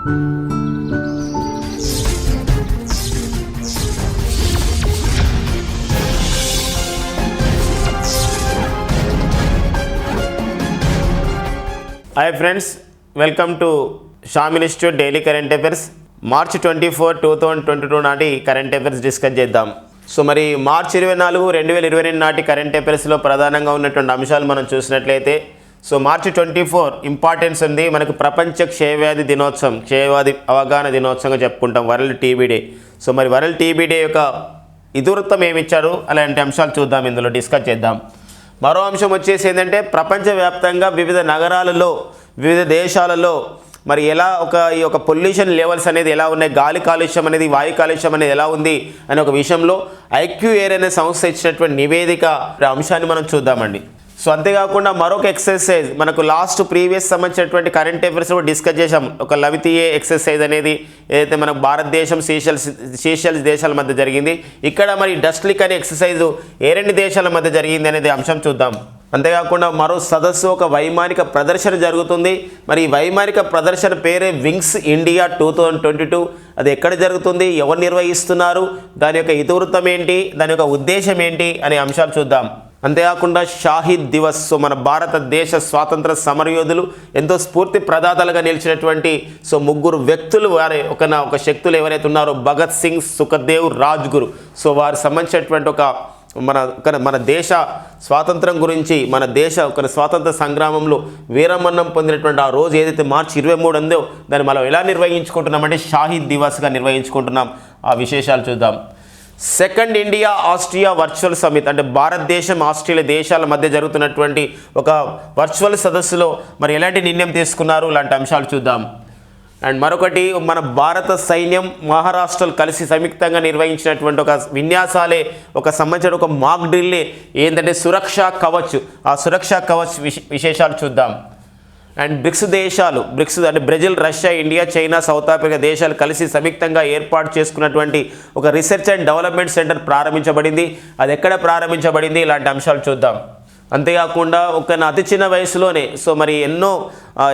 Hi friends welcome to Sham institute daily current affairs March twenty four two thousand twenty two నాటి current affairs discuss చేద్దాం. So మరి March ఇరవై నాలుగు రెండు వేల ఇరవై రెండు నాటి కరెంట్ అఫైర్స్లో ప్రధానంగా ఉన్నటువంటి అంశాలు మనం చూసినట్లయితే so March twenty four importance ఉంది. మనకు ప్రపంచ క్షయవ్యాధి దినోత్సవం క్షయవ్యాధి అవగాహన దినోత్సవంగా చెప్పుకుంటాం వరల్డ్ టీబీ డే. సో మరి వరల్డ్ టీబీ డే యొక్క ఇతివృత్తం ఏమిచ్చారు అలాంటి అంశాలు చూద్దాం ఇందులో డిస్కస్ చేద్దాం. మరో అంశం వచ్చేసి ఏంటంటే ప్రపంచవ్యాప్తంగా వివిధ నగరాలలో వివిధ దేశాలలో మరి ఎలా ఒక ఈ యొక్క పొల్యూషన్ లెవెల్స్ అనేది ఎలా ఉన్నాయి? గాలి కాలుష్యం అనేది వాయు కాలుష్యం అనేది ఎలా ఉంది? అనే ఒక విషయంలో ఐక్యూ ఎయిర్ అనే సంస్థ ఇచ్చినటువంటి నివేదిక అంశాన్ని మనం చూద్దామండి. సో అంతేకాకుండా మరొక ఎక్సర్సైజ్ మనకు లాస్ట్ ప్రీవియస్ సంబంధించినటువంటి కరెంట్ అఫైర్స్ కూడా డిస్కస్ చేసాం ఒక లవితీయ ఎక్సర్సైజ్ అనేది ఏదైతే మన భారతదేశం సీషల్స్ సీషల్స్ దేశాల మధ్య జరిగింది. ఇక్కడ మరి డస్ట్లిక్ అనే ఎక్సర్సైజ్ ఏ రెండు దేశాల మధ్య జరిగింది అనేది అంశం చూద్దాం. అంతేకాకుండా మరో సదస్సు ఒక వైమానిక ప్రదర్శన జరుగుతుంది. మరి ఈ వైమానిక ప్రదర్శన పేరే wings India two thousand twenty two అది ఎక్కడ జరుగుతుంది? ఎవరు నిర్వహిస్తున్నారు? దాని యొక్క ఇతివృత్తం ఏంటి? దాని యొక్క ఉద్దేశం ఏంటి? అనే అంశాలు చూద్దాం. అంతేకాకుండా షాహిద్ దివస్ సో మన భారతదేశ స్వాతంత్ర సమరయోధులు ఎంతో స్ఫూర్తి ప్రదాతలుగా నిలిచినటువంటి సో ముగ్గురు వ్యక్తులు వారి ఒక నా- ఒక శక్తులు ఎవరైతే ఉన్నారో భగత్ సింగ్ సుఖదేవ్ రాజ్గురు. సో వారు సంబంధించినటువంటి ఒక మన మన దేశ స్వాతంత్రం గురించి మన దేశ ఒక స్వాతంత్ర సంగ్రామంలో వీరమరణం పొందినటువంటి ఆ రోజు ఏదైతే మార్చి ఇరవై మూడు ఉందో దాన్ని మనం ఎలా నిర్వహించుకుంటున్నామంటే షాహిద్ దివాస్గా నిర్వహించుకుంటున్నాం. ఆ విశేషాలు చూద్దాం. Second India Austria virtual summit అంటే భారతదేశం ఆస్ట్రేలియా దేశాల మధ్య జరుగుతున్నటువంటి ఒక వర్చువల్ సదస్సులో మరి ఎలాంటి నిర్ణయం తీసుకున్నారు? ఇలాంటి అంశాలు చూద్దాం. అండ్ మరొకటి మన భారత సైన్యం మహారాష్ట్రలు కలిసి సంయుక్తంగా నిర్వహించినటువంటి ఒక విన్యాసాలే ఒక సంబంధించిన ఒక మాక్ డ్రిల్లే ఏంటంటే సురక్షా కవచ్. ఆ సురక్షా కవచ్ విశే- విశేషాలు చూద్దాం. అండ్ బ్రిక్స్ దేశాలు బ్రిక్స్ అంటే Brazil Russia India China South Africa దేశాలు కలిసి సంయుక్తంగా ఏర్పాటు చేసుకున్నటువంటి ఒక రీసెర్చ్ అండ్ డెవలప్మెంట్ సెంటర్ ప్రారంభించబడింది. అది ఎక్కడ ప్రారంభించబడింది? ఇలాంటి అంశాలు చూద్దాం. అంతేకాకుండా ఒక అతి చిన్న వయసులోనే సో మరి ఎన్నో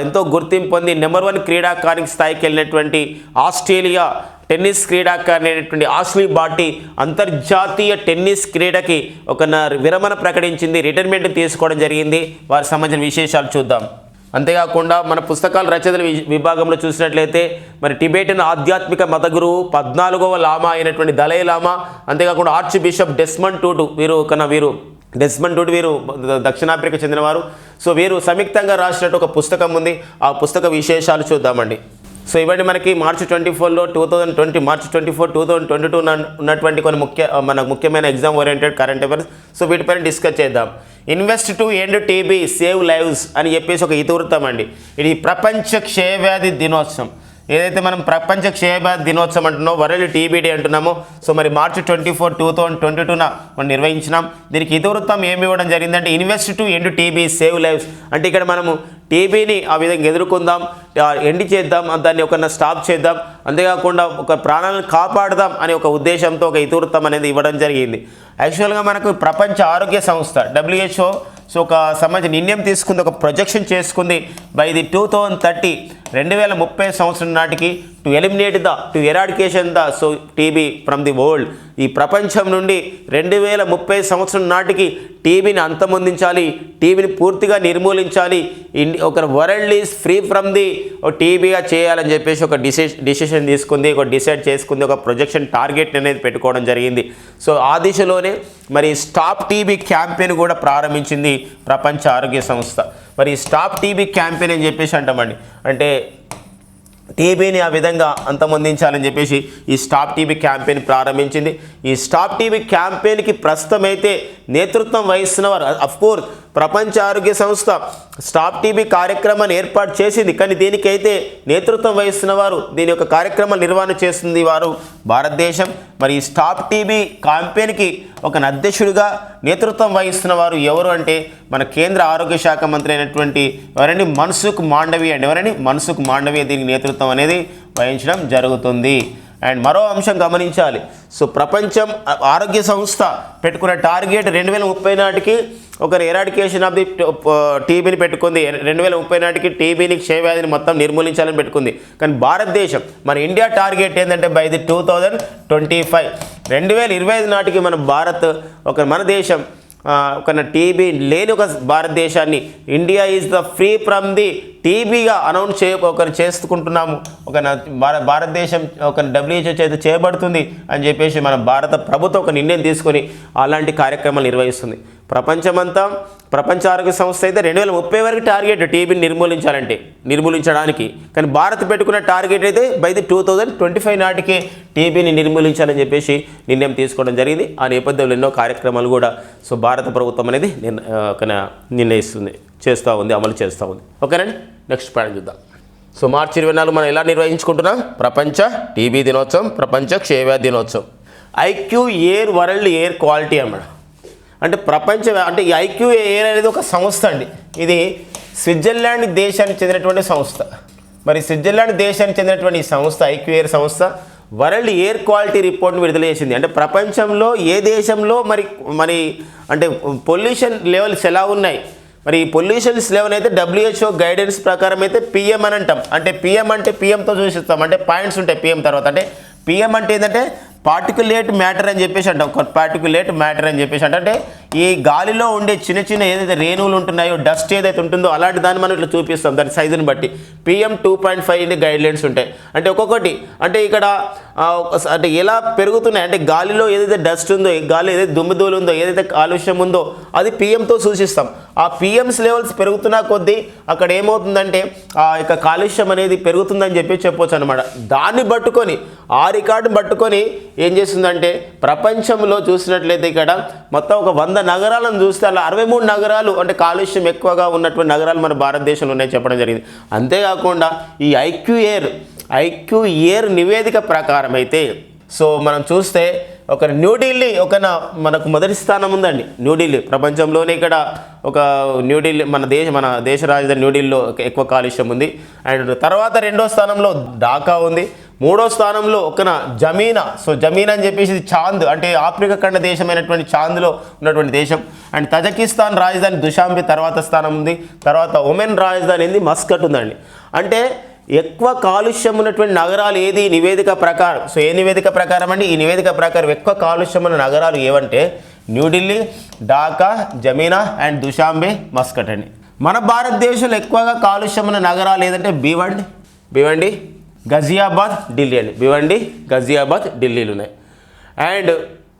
ఎంతో గుర్తింపు పొంది నెంబర్ వన్ క్రీడాకారికి స్థాయికి వెళ్ళినటువంటి ఆస్ట్రేలియా టెన్నిస్ క్రీడాకారిణి అయినటువంటి ఆస్లీ బాటి అంతర్జాతీయ టెన్నిస్ క్రీడకి ఒక నా విరమణ ప్రకటించింది. రిటైర్మెంట్ తీసుకోవడం జరిగింది. వారికి సంబంధించిన విశేషాలు చూద్దాం. అంతేకాకుండా మన పుస్తకాల రచనల వి- విభాగంలో చూసినట్లయితే మరి టిబెటిన్ ఆధ్యాత్మిక మత గురువు పద్నాలుగవ లామా అయినటువంటి దలై లామా అంతేకాకుండా ఆర్చ్ బిషప్ డెస్మండ్ టూటు వీరు కన్నా వీరు డెస్మండ్ టూటు వీరు దక్షిణాఫ్రికా చెందినవారు సో వీరు సంయుక్తంగా రాసినట్టు ఒక పుస్తకం ఉంది. ఆ పుస్తక విశేషాలు చూద్దామండి. సో ఇవన్నీ మనకి మార్చ్ ట్వంటీ ఫోర్లో two thousand twenty March twenty four two thousand twenty two ఉన్నటువంటి కొన్ని ముఖ్య మన ముఖ్యమైన exam oriented current affairs. So వీటిపైన డిస్కస్ చేద్దాం. Invest to end TB save lives అని చెప్పేసి ఒక ఇతివృత్తం అండి. ఇది ప్రపంచ క్షయవ్యాధి దినోత్సవం. ఏదైతే మనం ప్రపంచ క్షేమ దినోత్సవం అంటున్నామో వరల్డ్ టీబీ డే అంటున్నామో సో మరి March twenty four two thousand twenty టూన మనం నిర్వహించినాం. దీనికి ఇతివృత్తం ఏమి ఇవ్వడం జరిగిందంటే invest to end TB save lives. అంటే ఇక్కడ మనము టీబీని ఆ విధంగా ఎదుర్కొందాం ఎండి చేద్దాం దాన్ని ఒక స్టాప్ చేద్దాం అంతేకాకుండా ఒక ప్రాణాలను కాపాడదాం అనే ఒక ఉద్దేశంతో ఒక ఇతివృత్తం అనేది ఇవ్వడం జరిగింది. యాక్చువల్గా మనకు ప్రపంచ ఆరోగ్య సంస్థ డబ్ల్యూహెచ్ఓ సో ఒక సంబంధించిన నిర్ణయం తీసుకుంది ఒక ప్రొజెక్షన్ చేసుకుంది. By the two thousand thirty రెండు వేల ముప్పై సంవత్సరం నాటికి to eliminate the to eradication the so TB from the world ఈ ప్రపంచం నుండి రెండు వేల ముప్పై సంవత్సరం నాటికి టీబీని అంతమొందించాలి టీబీని పూర్తిగా నిర్మూలించాలి. ఇండి ఒక world is free from the టీబీగా చేయాలని చెప్పేసి ఒక డిసి డిసిషన్ తీసుకుంది ఒక డిసైడ్ చేసుకుంది ఒక ప్రొజెక్షన్ టార్గెట్ అనేది పెట్టుకోవడం జరిగింది. సో ఆ దిశలోనే మరి స్టాప్ టీబీ క్యాంపెయిన్ కూడా ప్రారంభించింది ప్రపంచ ఆరోగ్య సంస్థ. మరి స్టాప్ టీబీ క్యాంపెయిన్ అని చెప్పేసి అంటామండి. అంటే టీబీని ఆ విధంగా అంతమొందించాలని చెప్పేసి ఈ స్టాప్ టీబీ క్యాంపెయిన్ ప్రారంభించింది. ఈ స్టాప్ టీబీ క్యాంపెయిన్కి ప్రస్తుతం అయితే నేతృత్వం వహిస్తున్న వారు అఫ్కోర్స్ ప్రపంచ ఆరోగ్య సంస్థ స్టాప్ టీబీ కార్యక్రమాన్ని ఏర్పాటు చేసింది. కానీ దీనికైతే నేతృత్వం వహిస్తున్న వారు దీని యొక్క కార్యక్రమ నిర్వహణ చేస్తుంది వారు భారతదేశం. మరి ఈ స్టాప్ టీబీ క్యాంపెయిన్కి ఒక అధ్యక్షుడిగా నేతృత్వం వహిస్తున్న వారు ఎవరు అంటే మన కేంద్ర ఆరోగ్య శాఖ మంత్రి అయినటువంటి ఎవరండి? మన్సుఖ్ మాండవి అండి. ఎవరండి? మన్సుఖ్ మాండవి దీనికి నేతృత్వం అనేది వహించడం జరుగుతుంది. అండ్ మరో అంశం గమనించాలి. సో ప్రపంచం ఆరోగ్య సంస్థ పెట్టుకున్న టార్గెట్ రెండు వేల ముప్పై నాటికి ఒక ఎరాడికేషన్ ఆఫ్ ది టీబీని పెట్టుకుంది. రెండు వేల ముప్పై నాటికి టీబీని క్షయవ్యాధిని మొత్తం నిర్మూలించాలని పెట్టుకుంది. కానీ భారతదేశం మన ఇండియా టార్గెట్ ఏంటంటే by the two thousand twenty five రెండు వేల ఇరవై ఐదు నాటికి మన భారత్ ఒక మన దేశం ఒక టీబీ లేని ఒక భారతదేశాన్ని India is the free from the టీబీగా announce చేయ ఒకరు చేసుకుంటున్నాము. ఒక భారత భారతదేశం ఒక డబ్ల్యూహెచ్ఓ చేత చేయబడుతుంది అని చెప్పేసి మన భారత ప్రభుత్వం ఒక నిర్ణయం తీసుకొని అలాంటి కార్యక్రమాలు నిర్వహిస్తుంది. ప్రపంచమంతా ప్రపంచ ఆరోగ్య సంస్థ అయితే రెండు వేల ముప్పై వరకు టార్గెట్ టీబీని నిర్మూలించాలంటే నిర్మూలించడానికి. కానీ భారత్ పెట్టుకున్న టార్గెట్ అయితే by the two thousand twenty five నాటికే టీబీని నిర్మూలించాలని చెప్పేసి నిర్ణయం తీసుకోవడం జరిగింది. ఆ నేపథ్యంలో ఎన్నో కార్యక్రమాలు కూడా సో భారత ప్రభుత్వం అనేది నిర్ణయిస్తుంది చేస్తూ ఉంది అమలు చేస్తూ ఉంది. ఓకేనండి? నెక్స్ట్ పాయింట్ చూద్దాం. సో మార్చి ఇరవై నాలుగు మనం ఎలా నిర్వహించుకుంటున్నాం? ప్రపంచ టీబీ దినోత్సవం ప్రపంచ క్షయవ్యాధి దినోత్సవం. IQ air world air quality అన్నమాట అంటే ప్రపంచ అంటే ఈ ఐక్యూ ఎయిర్ అనేది ఒక సంస్థ అండి. ఇది స్విట్జర్లాండ్ దేశానికి చెందినటువంటి సంస్థ. మరి స్విట్జర్లాండ్ దేశానికి చెందినటువంటి ఈ సంస్థ ఐక్యూ ఎయిర్ సంస్థ వరల్డ్ ఎయిర్ క్వాలిటీ రిపోర్ట్ని విడుదల చేసింది. అంటే ప్రపంచంలో ఏ దేశంలో మరి మరి అంటే పొల్యూషన్ లెవెల్స్ ఎలా ఉన్నాయి? మరి ఈ పొల్యూషన్స్ లెవెల్ అయితే డబ్ల్యూహెచ్ఓ గైడెన్స్ ప్రకారం అయితే పిఎం అని అంటాం. అంటే పిఎం అంటే పిఎంతో చూసిస్తాం అంటే పాయింట్స్ ఉంటాయి పిఎం తర్వాత. అంటే పిఎం అంటే ఏంటంటే పార్టికులేట్ మ్యాటర్ అని చెప్పేసి అంటాం. పార్టికులేట్ మ్యాటర్ అని చెప్పేసి అంటే. అంటే ఈ గాలిలో ఉండే చిన్న చిన్న ఏదైతే రేణువులు ఉంటున్నాయో డస్ట్ ఏదైతే ఉంటుందో అలాంటి దాన్ని మనం ఇట్లా చూపిస్తాం దాని సైజుని బట్టి. PM two point five guidelines ఉంటాయి. అంటే ఒక్కొక్కటి అంటే ఇక్కడ అంటే ఎలా పెరుగుతున్నాయి? అంటే గాలిలో ఏదైతే డస్ట్ ఉందో గాలి ఏదైతే దుమ్ముదూలు ఉందో ఏదైతే కాలుష్యం ఉందో అది పిఎంతో సూచిస్తాం. ఆ పిఎంస్ లెవెల్స్ పెరుగుతున్న కొద్దీ అక్కడ ఏమవుతుందంటే ఆ యొక్క కాలుష్యం అనేది పెరుగుతుందని చెప్పి చెప్పొచ్చు అనమాట దాన్ని పట్టుకొని ఆ రికార్డుని పట్టుకొని ఏం చేస్తుందంటే ప్రపంచంలో చూసినట్లయితే ఇక్కడ మొత్తం ఒక వంద నగరాలను చూస్తే అలా అరవై మూడు నగరాలు అంటే కాలుష్యం ఎక్కువగా ఉన్నటువంటి నగరాలు మన భారతదేశంలో ఉన్నాయి చెప్పడం జరిగింది. అంతేకాకుండా ఈ ఐక్యూ ఎయిర్ ఐక్యూ ఎయిర్ నివేదిక ప్రకారం అయితే సో మనం చూస్తే ఒక న్యూఢిల్లీ ఒక మనకు మొదటి స్థానం ఉందండి. న్యూఢిల్లీ ప్రపంచంలోనే ఇక్కడ ఒక న్యూఢిల్లీ మన దేశ మన దేశ రాజధాని న్యూఢిల్లీలో ఎక్కువ కాలుష్యం ఉంది. అండ్ తర్వాత రెండో స్థానంలో ఢాకా ఉంది. మూడో స్థానంలో ఒకన జమీనా. సో జమీనా అని చెప్పేసి చాంద్ అంటే ఆఫ్రికా ఖండ దేశమైనటువంటి చాంద్లో ఉన్నటువంటి దేశం. అండ్ తజకిస్తాన్ రాజధాని దుషాంబి తర్వాత స్థానం ఉంది. తర్వాత ఉమెన్ రాజధాని ఏంది? మస్కట్ ఉందండి. అంటే ఎక్కువ కాలుష్యం ఉన్నటువంటి నగరాలు ఏది? నివేదిక ప్రకారం. సో ఏ నివేదిక ప్రకారం అండి? ఈ నివేదిక ప్రకారం ఎక్కువ కాలుష్యం ఉన్న నగరాలు ఏవంటే New Delhi Dhaka Ndjamena and Dushanbe Muscat అండి. మన భారతదేశంలో ఎక్కువగా కాలుష్యం ఉన్న నగరాలు ఏదంటే? బీవండి. బీవండి. గజియాబాద్ ఢిల్లీ అండి ఇవ్వండి గజియాబాద్ ఢిల్లీలు ఉన్నాయి. అండ్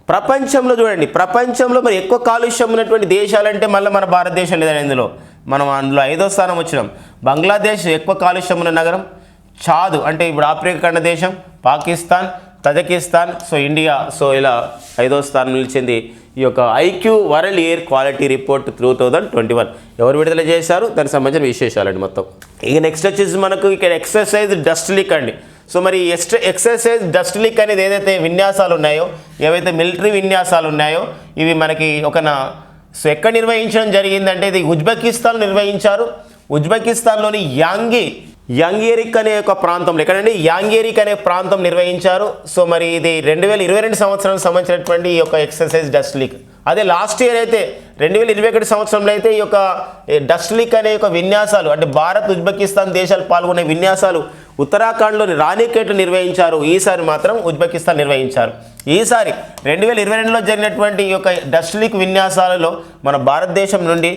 ప్రపంచంలో చూడండి ప్రపంచంలో మరి ఎక్కువ కాలుష్యం ఉన్నటువంటి దేశాలంటే మళ్ళీ మన భారతదేశం లేదండి ఇందులో. మనం అందులో ఐదో స్థానం వచ్చినాం. బంగ్లాదేశ్ ఎక్కువ కాలుష్యం ఉన్న నగరం. చాదు అంటే ఇప్పుడు ఆఫ్రికా ఖండ దేశం Pakistan Tajikistan so India so ఇలా ఐదో స్థానం నిలిచింది. ఈ యొక్క IQ world air quality report two thousand twenty one. ఎవరు విడుదల చేశారు? దానికి సంబంధించిన విశేషాలండి మొత్తం. ఇక నెక్స్ట్ వచ్చేసి మనకు ఇక్కడ ఎక్సర్సైజ్ డస్ట్ లీక్ అండి. సో మరి ఎక్స్ట్ ఎక్సర్సైజ్ డస్ట్ లీక్ అనేది ఏదైతే విన్యాసాలు ఉన్నాయో ఏవైతే మిలిటరీ విన్యాసాలు ఉన్నాయో ఇవి మనకి ఒక నా సో ఎక్కడ నిర్వహించడం జరిగిందంటే ఇది ఉజ్బెకిస్తాన్ నిర్వహించారు. ఉజ్బెకిస్తాన్లోని యాంగి యాంగేరిక్ అనే ఒక ప్రాంతంలో ఎక్కడండి? యాంగేరిక్ అనే ప్రాంతం నిర్వహించారు. సో మరి ఇది రెండు వేల ఇరవై రెండు సంవత్సరానికి సంబంధించినటువంటి ఈ యొక్క ఎక్సర్సైజ్ డస్ట్ లీక్. అదే లాస్ట్ ఇయర్ అయితే రెండు వేల ఇరవై ఒకటి సంవత్సరంలో అయితే ఈ యొక్క డస్ట్ లీక్ అనే యొక్క విన్యాసాలు అంటే భారత్ ఉజ్బెకిస్తాన్ దేశాలు పాల్గొనే విన్యాసాలు ఉత్తరాఖండ్లోని రాణికేట్లు నిర్వహించారు. ఈసారి మాత్రం ఉజ్బెకిస్తాన్ నిర్వహించారు. ఈసారి రెండు వేల ఇరవై రెండులో జరిగినటువంటి ఈ యొక్క డస్ట్ లీక్ విన్యాసాలలో మన భారతదేశం నుండి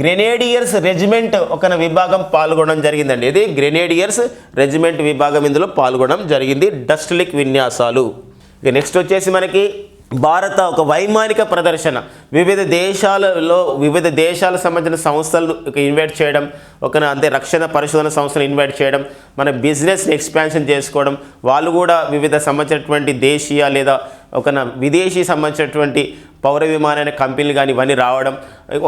గ్రెనేడియర్స్ రెజిమెంట్ ఒక విభాగం పాల్గొనడం జరిగిందండి. ఇది గ్రెనేడియర్స్ రెజిమెంట్ విభాగం ఇందులో పాల్గొనడం జరిగింది డస్ట్ లీక్ విన్యాసాలు. ఇక నెక్స్ట్ వచ్చేసి మనకి భారత ఒక వైమానిక ప్రదర్శన. వివిధ దేశాలలో వివిధ దేశాలకు సంబంధించిన సంస్థలు ఇన్వైట్ చేయడం ఒక అంతే రక్షణ పరిశోధన సంస్థలు ఇన్వైట్ చేయడం మన బిజినెస్ని ఎక్స్పాన్షన్ చేసుకోవడం వాళ్ళు కూడా వివిధ సంబంధించినటువంటి దేశీయ లేదా ఒక విదేశీ సంబంధించినటువంటి పౌర విమానమైన కంపెనీలు కానీ ఇవన్నీ రావడం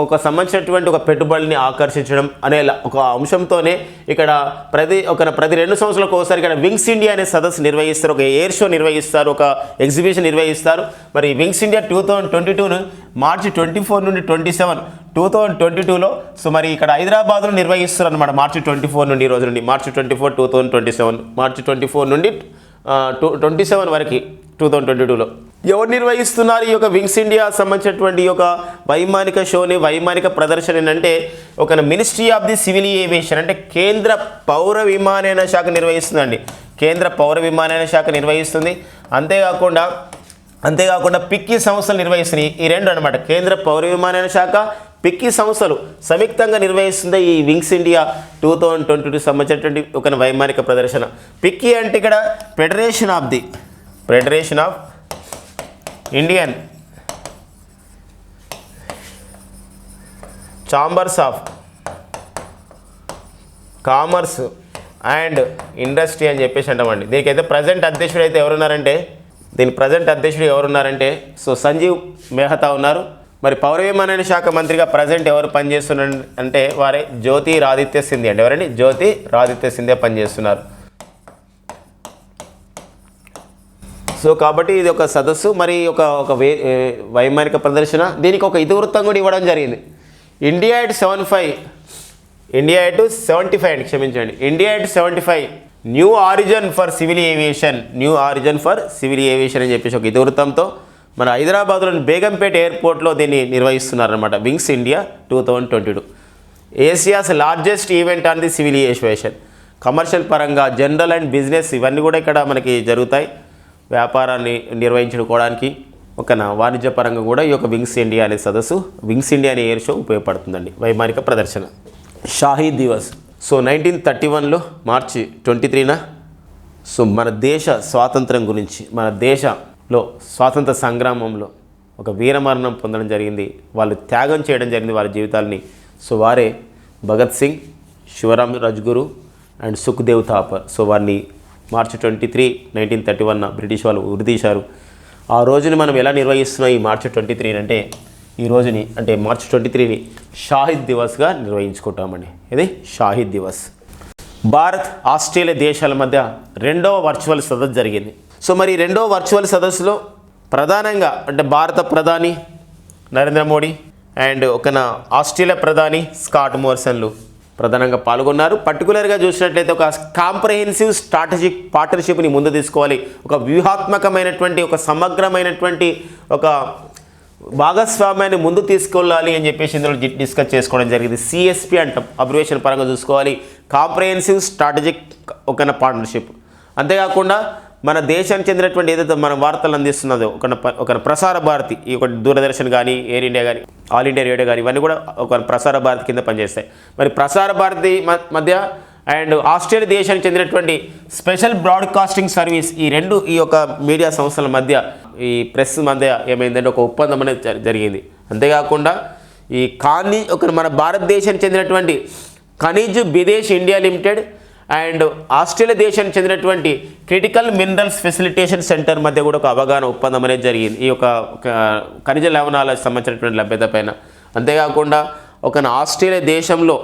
ఒక సంబంధించినటువంటి ఒక పెట్టుబడిని ఆకర్షించడం అనే ఒక అంశంతోనే ఇక్కడ ప్రతి ఒక ప్రతి రెండు సంవత్సరాలకు ఒకసారి ఇక్కడ వింగ్స్ ఇండియా అనే సదస్సు నిర్వహిస్తారు ఒక ఎయిర్ షో నిర్వహిస్తారు ఒక ఎగ్జిబిషన్ నిర్వహిస్తారు. మరి wings India two thousand twenty టూను March twenty four నుండి twenty seven two thousand twenty టూలో సో మరి ఇక్కడ హైదరాబాద్లో నిర్వహిస్తారు అనమాట మార్చి ట్వంటీ ఫోర్ నుండి ఈ రోజు నుండి March twenty four two thousand twenty seven March twenty four నుండి టూ ట్వంటీ సెవెన్ వరకు. టూ థౌజండ్ ట్వంటీ టూలో ఎవరు నిర్వహిస్తున్నారు ఈ యొక్క వింగ్స్ ఇండియా సంబంధించినటువంటి ఒక యొక్క వైమానిక షోని వైమానిక ప్రదర్శన ఏంటంటే ఒక ministry of the civil aviation అంటే కేంద్ర పౌర విమానయాన శాఖ నిర్వహిస్తుందండి. కేంద్ర పౌర విమానయాన శాఖ నిర్వహిస్తుంది. అంతేకాకుండా అంతేకాకుండా పిక్కీ సంస్థలు నిర్వహిస్తున్నాయి. ఈ రెండు అనమాట కేంద్ర పౌర విమానయాన శాఖ పిక్కీ సంస్థలు సంయుక్తంగా నిర్వహిస్తుంది ఈ wings India two thousand twenty two సంబంధించినటువంటి ఒక వైమానిక ప్రదర్శన. పిక్కీ అంటే ఇక్కడ federation of the federation of Indian chambers of commerce and industry అని చెప్పేసి అంటామండి. దీనికైతే ప్రజెంట్ అధ్యక్షుడు అయితే ఎవరున్నారంటే దీని ప్రజెంట్ అధ్యక్షుడు ఎవరున్నారంటే సో సంజీవ్ మెహతా ఉన్నారు. మరి పౌర విమానయాన శాఖ మంత్రిగా ప్రజెంట్ ఎవరు పనిచేస్తున్నారు అంటే వారే జ్యోతి రాదిత్య సింధి అండి. ఎవరండి? జ్యోతి రాదిత్య సింధే పనిచేస్తున్నారు. సో కాబట్టి ఇది ఒక సదస్సు మరి ఒక ఒక వే వైమానిక ప్రదర్శన. దీనికి ఒక ఇతివృత్తం కూడా ఇవ్వడం జరిగింది. India at seven five India at seventy five అండి క్షమించండి. India at seventy five new origin for civil aviation new origin for civil aviation అని చెప్పేసి ఒక ఇతివృత్తంతో మన హైదరాబాద్లోని బేగంపేట ఎయిర్పోర్ట్లో దీన్ని నిర్వహిస్తున్నారనమాట wings India two thousand twenty two Asia's largest event on the civil aviation commercial పరంగా జనరల్ అండ్ బిజినెస్ ఇవన్నీ కూడా ఇక్కడ మనకి జరుగుతాయి. వ్యాపారాన్ని నిర్వహించుకోవడానికి ఒక వాణిజ్య పరంగా కూడా ఈ యొక్క వింగ్స్ ఇండియా అనే సదస్సు వింగ్స్ ఇండియా అనే ఎయిర్ షో ఉపయోగపడుతుందండి. వైమానిక ప్రదర్శన. Shaheed Diwas. So nineteen thirty వన్లో మార్చి ట్వంటీ త్రీన సో మన దేశ స్వాతంత్రం గురించి మన దేశంలో స్వాతంత్ర సంగ్రామంలో ఒక వీరమరణం పొందడం జరిగింది. వాళ్ళు త్యాగం చేయడం జరిగింది వారి జీవితాలని. సో వారే భగత్ సింగ్ శివరామ్ రాజ్గురు అండ్ సుఖ్దేవ్ థాపర్. సో వారిని March twenty three nineteen thirty one British వాళ్ళు ఉరితీశారు ఆ రోజుని మనం ఎలా నిర్వహిస్తున్నాం ఈ మార్చి ట్వంటీ త్రీ అంటే ఈ రోజుని అంటే మార్చి ట్వంటీ త్రీని షాహిద్ దివస్గా నిర్వహించుకుంటామండి. ఇది షాహిద్ దివస్. భారత్ ఆస్ట్రేలియా దేశాల మధ్య రెండవ వర్చువల్ సదస్సు జరిగింది. సో మరి రెండవ వర్చువల్ సదస్సులో ప్రధానంగా అంటే భారత ప్రధాని నరేంద్ర మోడీ అండ్ ఒక ఆస్ట్రేలియా ప్రధాని స్కాట్ మోర్సన్లు ప్రధానంగా పాల్గొన్నారు. పర్టికులర్గా చూసినట్లయితే ఒక కాంప్రహెన్సివ్ స్ట్రాటజిక్ పార్ట్నర్షిప్ని ముందు తీసుకోవాలి. ఒక వ్యూహాత్మకమైనటువంటి ఒక సమగ్రమైనటువంటి ఒక భాగస్వామ్యాన్ని ముందు తీసుకెళ్ళాలి అని చెప్పేసి ఇందులో డిస్కస్ చేసుకోవడం జరిగింది. సిఎస్పి అంటాం అబ్రివేషన్ పరంగా చూసుకోవాలి. కాంప్రహెన్సివ్ స్ట్రాటజిక్ ఒక పార్ట్నర్షిప్ అంతేకాకుండా మన దేశానికి చెందినటువంటి ఏదైతే మన వార్తలు అందిస్తున్నదో ఒక ఒక ప్రసార భారతి ఈ ఒక దూరదర్శన్ కానీ ఎయిర్ ఇండియా కానీ ఆల్ ఇండియా రేడియో కానీ ఇవన్నీ కూడా ఒక ప్రసార భారతి కింద పనిచేస్తాయి. మరి ప్రసార భారతి మ- మధ్య అండ్ ఆస్ట్రేలియా దేశానికి చెందినటువంటి స్పెషల్ బ్రాడ్కాస్టింగ్ సర్వీస్ ఈ రెండు ఈ యొక్క మీడియా సంస్థల మధ్య ఈ ప్రెస్ మధ్య ఏమైందంటే ఒక ఒప్పందం అనేది జరిగింది. అంతేకాకుండా ఈ కాని ఒక మన భారతదేశానికి చెందినటువంటి Khanij Bidesh India Limited and Australia దేశానికి చెందినటువంటి క్రిటికల్ మినరల్స్ ఫెసిలిటేషన్ సెంటర్ మధ్య కూడా ఒక అవగాహన ఒప్పందం అనేది జరిగింది. ఈ యొక్క ఖనిజ లవణాలకు సంబంధించినటువంటి లభ్యత పైన. అంతేకాకుండా ఒక ఆస్ట్రేలియా దేశంలో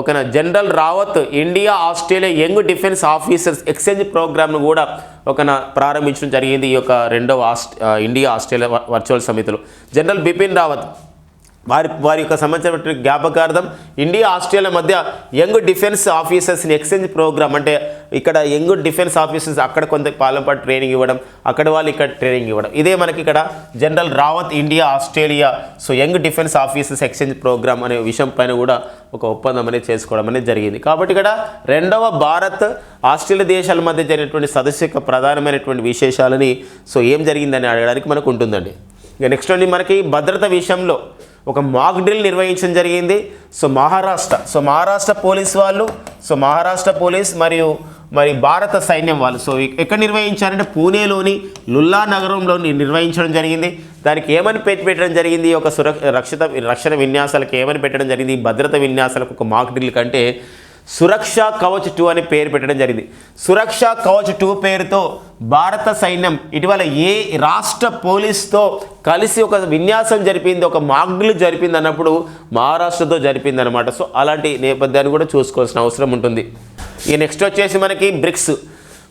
ఒక general Rawat India Australia young defence officers exchange ప్రోగ్రామ్ను కూడా ఒక ప్రారంభించడం జరిగింది. ఈ యొక్క రెండవ ఆస్ట్ ఇండియా ఆస్ట్రేలియా వర్చువల్ సమితిలో. జనరల్ బిపిన్ రావత్ వారి వారి యొక్క సంబంధించిన జ్ఞాపకార్థం ఇండియా ఆస్ట్రేలియా మధ్య యంగ్ డిఫెన్స్ ఆఫీసర్స్ని ఎక్స్చేంజ్ ప్రోగ్రామ్ అంటే ఇక్కడ యంగ్ డిఫెన్స్ ఆఫీసర్స్ అక్కడ కొంత పాలనపాటు ట్రైనింగ్ ఇవ్వడం అక్కడ వాళ్ళు ఇక్కడ ట్రైనింగ్ ఇవ్వడం. ఇదే మనకి ఇక్కడ general Rawat India Australia so young defence officers exchange programme అనే విషయం పైన కూడా ఒక ఒప్పందం అనేది చేసుకోవడం అనేది జరిగింది. కాబట్టి ఇక్కడ రెండవ భారత్ ఆస్ట్రేలియా దేశాల మధ్య జరిగినటువంటి సదస్సు యొక్క ప్రధానమైనటువంటి విశేషాలని సో ఏం జరిగిందని అడగడానికి మనకు ఉంటుందండి. ఇక నెక్స్ట్ అండి మనకి భద్రత విషయంలో. ఒక మాక్ డ్రిల్ నిర్వహించడం జరిగింది. So Maharashtra so Maharashtra police వాళ్ళు సో మహారాష్ట్ర పోలీస్ మరియు మరి భారత సైన్యం వాళ్ళు. సో ఎక్కడ నిర్వహించారంటే పూణేలోని లుల్లా నగరంలో నిర్వహించడం జరిగింది. దానికి ఏమని పెట్టి పెట్టడం జరిగింది? ఒక సురక్ష రక్షిత రక్షణ విన్యాసాలకు ఏమని పెట్టడం జరిగింది? భద్రత విన్యాసాలకు ఒక మాక్ డ్రిల్ కంటే సురక్ష కవచ్ టూ అని పేరు పెట్టడం జరిగింది. సురక్ష కవచ్ టూ పేరుతో భారత సైన్యం ఇటీవల ఏ రాష్ట్ర పోలీస్తో కలిసి ఒక విన్యాసం జరిపింది ఒక మాగ్లు జరిపింది అన్నప్పుడు మహారాష్ట్రతో జరిపింది అనమాట సో అలాంటి నేపథ్యాన్ని కూడా చూసుకోవాల్సిన అవసరం ఉంటుంది. ఇక నెక్స్ట్ వచ్చేసి మనకి BRICS.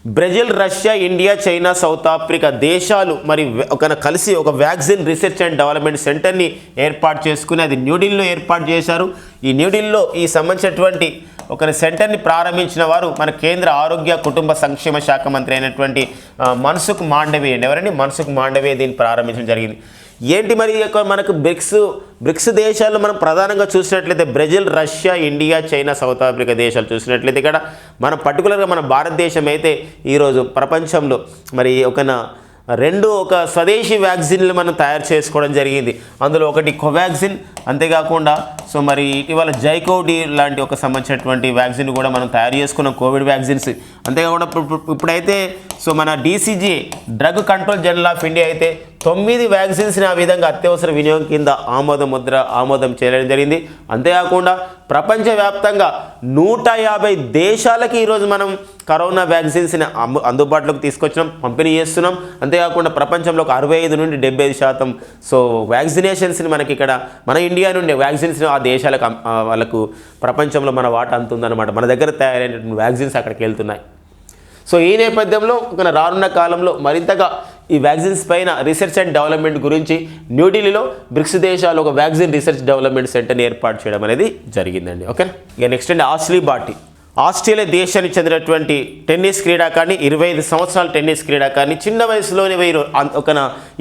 Brazil Russia India China South Africa దేశాలు మరి ఒక కలిసి ఒక వ్యాక్సిన్ రీసెర్చ్ అండ్ డెవలప్మెంట్ సెంటర్ని ఏర్పాటు చేసుకుని అది న్యూఢిల్లీలో ఏర్పాటు చేశారు. ఈ న్యూఢిల్లీలో ఈ సంబంధించినటువంటి ఒక సెంటర్ని ప్రారంభించిన వారు మన కేంద్ర ఆరోగ్య కుటుంబ సంక్షేమ శాఖ మంత్రి అయినటువంటి మనసుకు మాండవే అండి. ఎవరండి? మన్సుఖ్ మాండవే దీన్ని ప్రారంభించడం జరిగింది. ఏంటి మరి మనకు బ్రిక్స్ బ్రిక్స్ దేశాల్లో మనం ప్రధానంగా చూసినట్లయితే Brazil Russia India China South Africa దేశాలు చూసినట్లయితే ఇక్కడ మన పర్టికులర్గా మన భారతదేశం అయితే ఈరోజు ప్రపంచంలో మరి ఒక రెండు ఒక స్వదేశీ వ్యాక్సిన్లు మనం తయారు చేసుకోవడం జరిగింది. అందులో ఒకటి కోవాక్సిన్ అంతేకాకుండా సో మరి ఇటీవల జైకోడి లాంటి ఒక సంబంధించినటువంటి వ్యాక్సిన్ కూడా మనం తయారు చేసుకున్నాం కోవిడ్ వ్యాక్సిన్స్. అంతేకాకుండా ఇప్పుడు- ఇప్పుడైతే సో మన DCG drug control general of India అయితే తొమ్మిది వ్యాక్సిన్స్ని ఆ విధంగా అత్యవసర వినియోగం కింద ఆమోద ముద్ర ఆమోదం చేయడం జరిగింది. అంతేకాకుండా ప్రపంచవ్యాప్తంగా నూట యాభై దేశాలకి ఈరోజు మనం కరోనా వ్యాక్సిన్స్ని అమ్ము- అందుబాటులోకి తీసుకొచ్చినాం పంపిణీ చేస్తున్నాం. అంతేకాకుండా ప్రపంచంలో ఒక అరవై ఐదు నుండి డెబ్బై ఐదు శాతం సో వ్యాక్సినేషన్స్ని మనకి ఇక్కడ మన ఇండియా నుండి వ్యాక్సిన్స్ని ఆ దేశాలకు వాళ్ళకు ప్రపంచంలో మన వాట అంతుందన్నమాట. మన దగ్గర తయారైనటువంటి వ్యాక్సిన్స్ అక్కడికి వెళ్తున్నాయి. సో ఈ నేపథ్యంలో ఒక రానున్న కాలంలో మరింతగా ఈ వ్యాక్సిన్స్ పైన రీసెర్చ్ అండ్ డెవలప్మెంట్ గురించి న్యూఢిల్లీలో బ్రిక్స్ దేశాలు ఒక వ్యాక్సిన్ రీసెర్చ్ డెవలప్మెంట్ సెంటర్ని ఏర్పాటు చేయడం అనేది జరిగిందండి. ఓకే ఇక నెక్స్ట్ అండి ఆస్లీ బాటి. ఆస్ట్రేలియా దేశానికి చెందినటువంటి టెన్నిస్ క్రీడాకారిణి ఇరవై ఐదు సంవత్సరాల టెన్నిస్ క్రీడాకారిణి. చిన్న వయసులోనే వీరు ఒక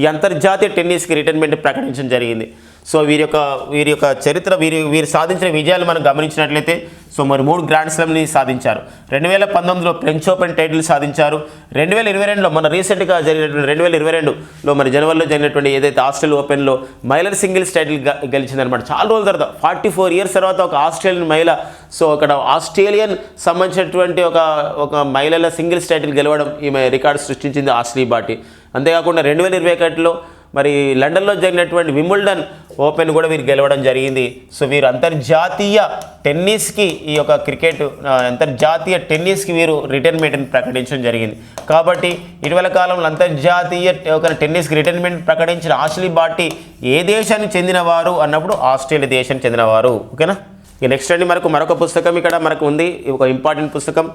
ఈ అంతర్జాతీయ టెన్నిస్కి రిటైర్మెంట్ ప్రకటించడం జరిగింది. సో వీరి యొక్క వీరి యొక్క చరిత్ర వీరి వీరు సాధించిన విజయాలు మనం గమనించినట్లయితే సో మరి మూడు గ్రాండ్ స్లామ్ని సాధించారు. రెండు వేల పంతొమ్మిదిలో ఫ్రెంచ్ ఓపెన్ టైటిల్ సాధించారు. రెండు వేల ఇరవై రెండులో మన రీసెంట్గా జరిగినటువంటి రెండు వేల ఇరవై రెండులో మరి జనవరిలో జరిగినటువంటి ఏదైతే ఆస్ట్రేలియా ఓపెన్లో మహిళల సింగిల్స్ టైటిల్ గెలిచిందనమాట చాలా రోజుల తర్వాత ఫార్టీ ఫోర్ ఇయర్స్ తర్వాత ఒక ఆస్ట్రేలియన్ మహిళ సో అక్కడ ఆస్ట్రేలియన్ సంబంధించినటువంటి ఒక ఒక మహిళల సింగిల్స్ టైటిల్ గెలవడం ఈమె రికార్డు సృష్టించింది ఆస్ట్రీ బాటి అంతేకాకుండా రెండు వేల ఇరవై ఒకటిలో మరి లండన్లో జరిగినటువంటి వింబుల్డన్ ఓపెన్ కూడా వీరు గెలవడం జరిగింది. సో వీరు అంతర్జాతీయ టెన్నిస్కి ఈ యొక్క క్రికెట్ అంతర్జాతీయ టెన్నిస్కి వీరు రిటైర్మెంట్ని ప్రకటించడం జరిగింది. కాబట్టి ఇటీవల కాలంలో అంతర్జాతీయ ఒక టెన్నిస్కి రిటైర్మెంట్ ప్రకటించిన ఆశ్లీ బాటి ఏ దేశానికి చెందినవారు అన్నప్పుడు ఆస్ట్రేలియా దేశానికి చెందినవారు. ఓకేనా? ఇక నెక్స్ట్ అండి మనకు మరొక పుస్తకం ఇక్కడ మనకు ఉంది. ఒక ఇంపార్టెంట్ పుస్తకం.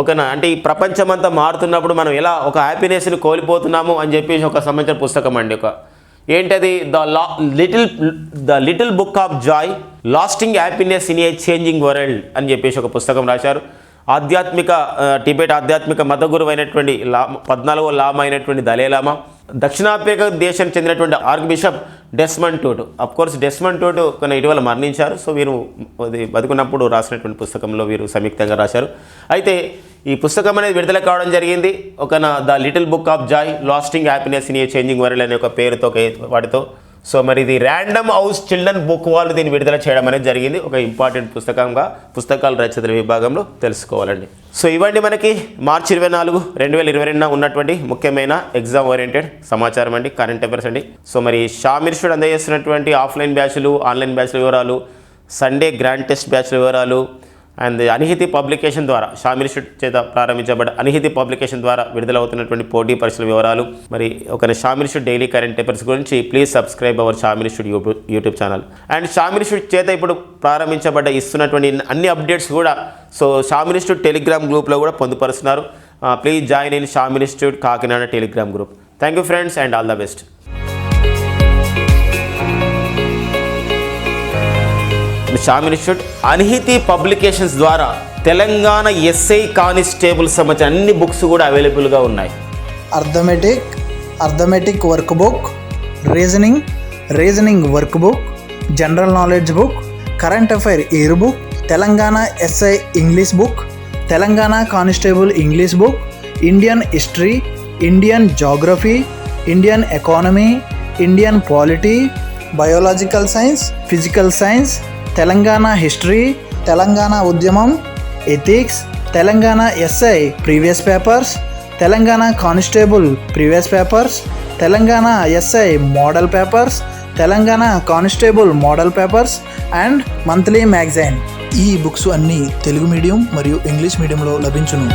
ఓకేనా? అంటే ఈ ప్రపంచం అంతా మారుతున్నప్పుడు మనం ఎలా ఒక హ్యాపీనెస్ని కోల్పోతున్నాము అని చెప్పేసి ఒక సంబంధించిన పుస్తకం అండి ఒక. ఏంటది? The la little the little book of joy lasting happiness in a changing world అని చెప్పేసి ఒక పుస్తకం రాశారు. ఆధ్యాత్మిక టిబెట్ ఆధ్యాత్మిక మత అయినటువంటి లా పద్నాలుగో లామ అయినటువంటి దళేలామా దక్షిణాఫ్రికా దేశానికి చెందినటువంటి archbishop Desmond Tutu. Of course Desmond Tutu కొన్ని ఇటీవల మరణించారు. సో వీరు అది బతుకున్నప్పుడు రాసినటువంటి పుస్తకంలో వీరు సంయుక్తంగా రాశారు. అయితే ఈ పుస్తకం అనేది విడుదల కావడం జరిగింది. ఒక the little book of joy lasting happiness in a changing world అనే ఒక పేరుతో ఒక- వాటితో. సో మరి ఇది ర్యాండమ్ హౌస్ చిల్డ్రన్ బుక్ వాళ్ళు దీన్ని విడుదల చేయడం అనేది జరిగింది. ఒక ఇంపార్టెంట్ పుస్తకంగా పుస్తకాల రచయితల విభాగంలో తెలుసుకోవాలండి. సో ఇవ్వండి మనకి మార్చి ఇరవై నాలుగు రెండు వేల ఇరవై రెండున ఉన్నటువంటి ముఖ్యమైన ఎగ్జామ్ ఓరియంటెడ్ సమాచారం అండి కరెంట్ అఫైర్స్ అండి. సో మరి షామిర్షుడ్ అందజేస్తున్నటువంటి ఆఫ్లైన్ బ్యాచ్లు ఆన్లైన్ బ్యాచ్ల వివరాలు సండే గ్రాండ్ టెస్ట్ బ్యాచ్ల వివరాలు అండ్ అనిహితి పబ్లికేషన్ ద్వారా షామిల్ షుట్ చేత ప్రారంభించబడ్డ అనిహితి పబ్లికేషన్ ద్వారా విడుదలవుతున్నటువంటి పోటీ పరీక్షల వివరాలు. మరి ఒక షామిల్ షుట్ డైలీ కరెంట్ పేపర్స్ గురించి please subscribe our Shamil should YouTube YouTube channel. And Shamil should చేత ఇప్పుడు ప్రారంభించబడ్డ ఇస్తున్నటువంటి అన్ని అప్డేట్స్ కూడా సో షామిల్ ఇన్స్టిట్యూట్ టెలిగ్రామ్ గ్రూప్లో కూడా పొందుపరుస్తున్నారు. Please join in Shamil institute Kakinada Telegram group thank you friends and all the best Shamil institute అన్హితి publications ద్వారా Telangana SI constable సంబంధించిన అన్ని బుక్స్ కూడా అవైలబుల్గా ఉన్నాయి. Arithmetic arithmetic workbook reasoning reasoning workbook general knowledge book current affair yearbook Telangana SI English book Telangana constable English book Indian history Indian geography Indian economy Indian polity biological science physical science Telangana history Telangana ఉద్యమం ethics Telangana SI previous papers Telangana constable previous papers Telangana SI model papers Telangana constable model papers and monthly magazine. ఈ books అన్నీ Telugu medium మరియు English మీడియంలో లభించును.